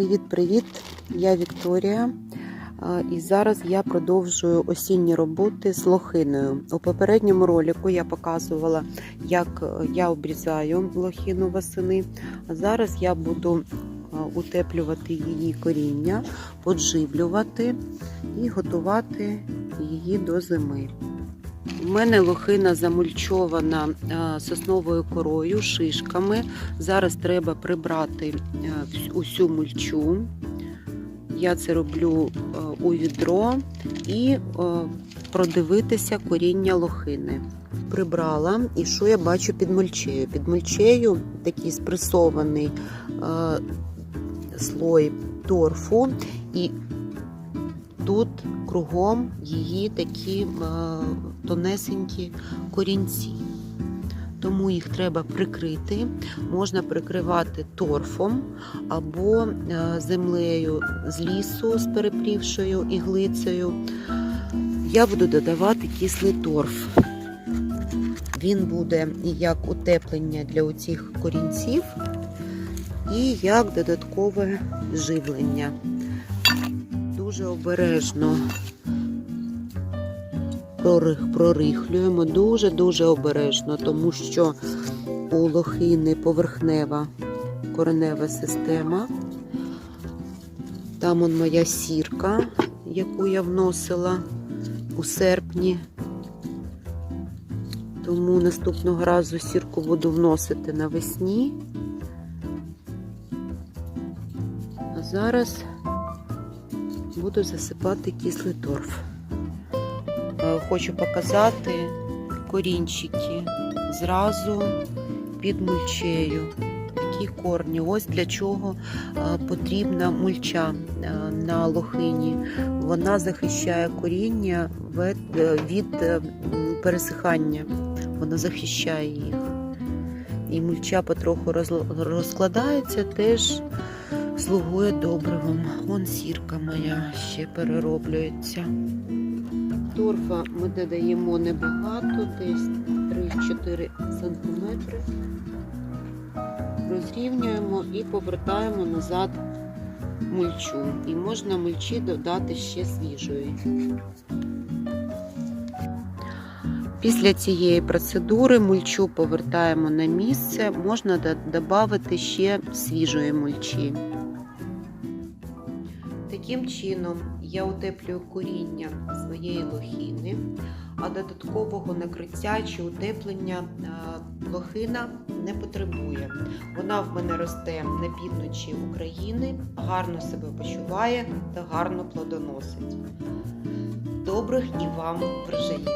Привіт-привіт! Я Вікторія. І зараз я продовжую осінні роботи з лохиною. У попередньому ролику я показувала, як е, я обрізаю лохину восени. А зараз я буду утеплювати її коріння, подживлювати і готувати її до зими. У мене лохина замульчована сосновою корою, шишками. Зараз треба прибрати е, усю мульчу. Я це роблю е, у відро і е, продивитися коріння лохини. Прибрала, і що я бачу під мульчею? Під мульчею такий спресований е, слой торфу, і тут кругом її такі е, тонесенькі корінці. Тому їх треба прикрити. Можна прикривати торфом або е, землею з лісу з перепрівшою іглицею. Я буду додавати кислий торф. Він буде як утеплення для оцих корінців, і як додаткове живлення. Дуже обережно прорих- прорихлюємо дуже-дуже обережно, тому що у лохини поверхнева коренева система. Там он моя сірка, яку я вносила у серпні. Тому наступного разу сірку буду вносити навесні. А зараз буду засипати кислий торф. Е, Хочу показати корінчики зразу під мульчею. Такі корні. Ось для чого е, потрібна мульча е, на лохині. Вона захищає коріння від пересихання. Вона захищає їх. І мульча потроху розкладається, теж слугує добривом. Вон сірка моя ще перероблюється. Торфа ми додаємо небагато, десь 3-4 см. Розрівнюємо і повертаємо назад мульчу. І можна мульчі додати ще свіжої. Після цієї процедури мульчу повертаємо на місце, можна додати ще свіжої мульчі. Таким чином я утеплюю коріння своєї лохини, а додаткового накриття чи утеплення е, лохина не потребує. Вона в мене росте на півночі України, гарно себе почуває та гарно плодоносить. Добрих і вам врожаїв!